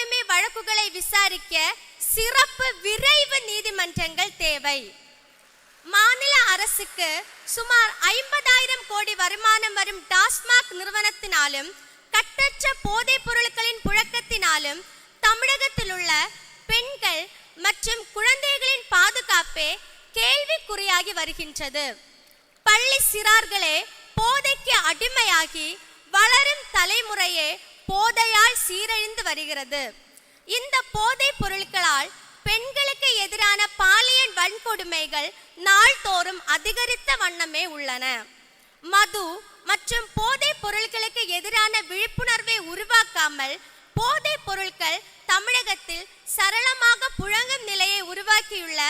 வன்கொடுமை வழக்குகளை விசாரிக்க சிறப்பு விரைவு நீதிமன்றங்கள் தேவை. மாநில அரசுக்கு சுமார் ஐம்பதாயிரம் கோடி வருமானம் வரும் டாஸ்மாக் நிறுவனத்தினாலும் கட்டற்ற போதைப் பொருட்களின் புழக்கத்தினாலும் தமிழகத்தில் உள்ள பெண்கள் மற்றும் குழந்தைகளின் பாதுகாப்பே கேள்விக்குறியாகி வருகின்றது. பள்ளி சிறார்களே போதைக்கு அடிமையாகி வளரும் தலைமுறையே போதையால் சீரழிந்து வருகிறது. இந்த போதைப் பொருட்களால் பெண்களுக்கு எதிரான பாலியல் வன்கொடுமைகள் நாள்தோறும் அதிகரித்த வண்ணமே உள்ளன. மது மற்றும் போதைப் பொருட்களுக்கு எதிரான விழிப்புணர்வை உருவாக்காமல் போதைப் பொருட்கள் தமிழகத்தில் சரளமாக புழங்கும் நிலையை உருவாக்கியுள்ள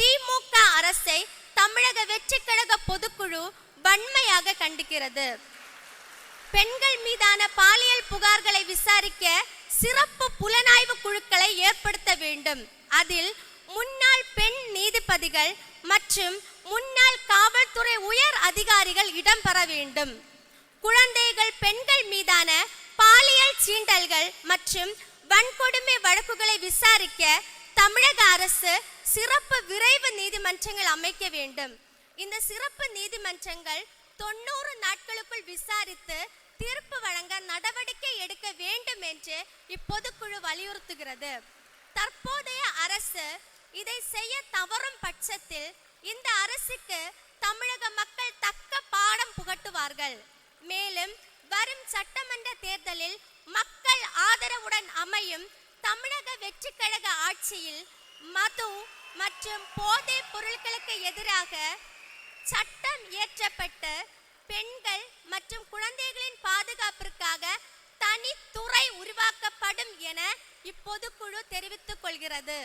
திமுக அரசை தமிழக வெற்றி கழக பொதுக்குழு வன்மையாக கண்டிக்கிறது. பெண்கள் மீதான பாலியல் புகார்களை விசாரிக்க சிறப்பு புலனாய்வு குழுக்களை ஏற்படுத்த வேண்டும். அதில் முன்னாள் பெண் நீதிபதிகள் மற்றும் முன்னாள் காவல்துறை உயர் அதிகாரிகள் இடம்பெற வேண்டும். குழந்தைகள் பெண்கள் மீதான பாலியல் சீண்டல்கள் மற்றும் வன்கொடுமை வழக்குகளை விசாரிக்க தமிழக அரசு சிறப்பு விரைவு நீதிமன்றங்கள் அமைக்க வேண்டும். இந்த சிறப்பு நீதிமன்றங்கள் தொண்ணூறு விசாரித்து தீர்ப்பு வழங்க நடவடிக்கை எடுக்க வேண்டும் என்று இப்பொதுக்குழு வலியுறுத்துகிறது. தற்போதைய அரசு இதை செய்ய தவறும் பட்சத்தில் இந்த அரசுக்கு தமிழக மக்கள் தக்க பாடம் புகட்டுவார்கள். மேலும் வரும் சட்டமன்ற தேர்தலில் மக்கள் ஆதரவுடன் அமையும் தமிழக வெற்றி கழக ஆட்சியில் மது மற்றும் போதைப் பொருட்களுக்கு எதிராக சட்டம் இயற்றப்பட்டு பெண்கள் மற்றும் குழந்தைகளின் பாதுகாப்பிற்காக தனித்துறை உருவாக்கப்படும் என இப்பொதுக்குழு தெரிவித்துக் கொள்கிறது.